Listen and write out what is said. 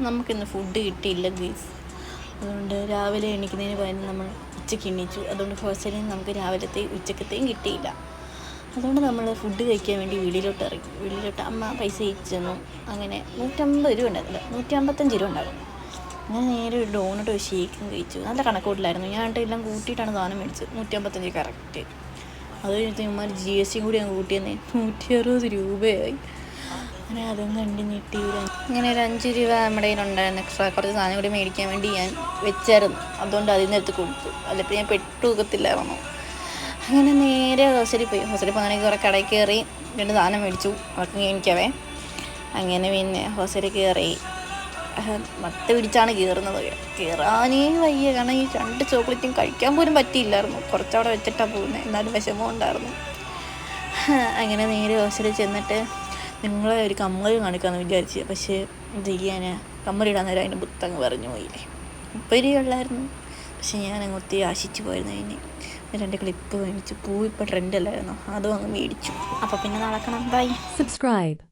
നമുക്കിന്ന് ഫുഡ് കിട്ടിയില്ല ഗീസ് അതുകൊണ്ട് രാവിലെ എണീക്കുന്നതിന് പകരം നമ്മൾ ഉച്ചയ്ക്ക് എണീച്ചു. അതുകൊണ്ട് ഹോസ്റ്റലിൽ നമുക്ക് രാവിലത്തെയും ഉച്ചക്കത്തെയും കിട്ടിയില്ല. അതുകൊണ്ട് നമ്മൾ ഫുഡ് കഴിക്കാൻ വേണ്ടി വീടിലോട്ട് ഇറങ്ങി. വീടിലോട്ട് അമ്മ പൈസ അയച്ചു അങ്ങനെ നൂറ്റമ്പത് രൂപ ഉണ്ടായിരുന്നില്ല നൂറ്റി അമ്പത്തഞ്ച് രൂപ ഉണ്ടായിരുന്നു. ഞാൻ നേരെ ഒരു ഡോണട്ട് ഷേക്കും കഴിച്ചു. നല്ല കണക്കൂട്ടിലായിരുന്നു. ഞാൻ എല്ലാം കൂട്ടിയിട്ടാണ് സാധനം മേടിച്ചത്. നൂറ്റി അമ്പത്തഞ്ച് കറക്റ്റ്. അത് കഴിഞ്ഞിട്ട് ഇമാർ ജി എസ് ടി കൂടി ഞാൻ കൂട്ടിയെന്നേ. നൂറ്റി അറുപത് രൂപയായി. അങ്ങനെ അതും കണ്ട് ഞെട്ടി ഇങ്ങനെ ഒരു അഞ്ച് രൂപ നമ്മുടെ കയ്യിലുണ്ടായിരുന്നു എക്സ്ട്രാ കുറച്ച് സാധനം കൂടി മേടിക്കാൻ വേണ്ടി ഞാൻ വെച്ചായിരുന്നു. അതുകൊണ്ട് അതിൽ നിന്ന് എടുത്ത് കൊടുത്തു. അതിലിപ്പോൾ ഞാൻ പെട്ടു നോക്കത്തില്ലായിരുന്നു അങ്ങനെ നേരെ ഹോസ്റ്റലിൽ പോയി. ഹോസ്റ്റലിൽ പോകുകയാണെങ്കിൽ കുറേ കടയിൽ കയറി. രണ്ട് സാധനം മേടിച്ചു. അതൊക്കെ എനിക്കവേ. അങ്ങനെ പിന്നെ ഹോസ്റ്റലിൽ കയറി. മത്ത പിടിച്ചാണ് കയറുന്നത്. കയറാനേ വയ്യ. കാരണം ഈ രണ്ട് ചോക്ലേറ്റും കഴിക്കാൻ പോലും പറ്റിയില്ലായിരുന്നു. കുറച്ചവിടെ വെച്ചിട്ടാണ് പോകുന്നത്. എന്നാലും വിഷമം ഉണ്ടായിരുന്നു. അങ്ങനെ നേരെ ഹോസ്റ്റലിൽ ചെന്നിട്ട് നിങ്ങളെ ഒരു കമ്മറി കാണിക്കാമെന്ന് വിചാരിച്ചു പക്ഷേ എന്ത് കമ്മറി ഇടാൻ നേരം അതിന്റെ ബുത്തങ്ങ് പറഞ്ഞു പോയില്ലേ. ഉപ്പരിയുള്ളായിരുന്നു പക്ഷെ ഞാൻ അങ്ങ് ഒത്തിരി ആശിച്ചു പോയിരുന്നു അതിന്. രണ്ട് ക്ലിപ്പ് മേടിച്ചു. പൂ ഇപ്പോൾ ട്രെൻഡല്ലായിരുന്നു അതും അങ്ങ് മേടിച്ചു. അപ്പോൾ പിന്നെ നടക്കണം. Bye Subscribe.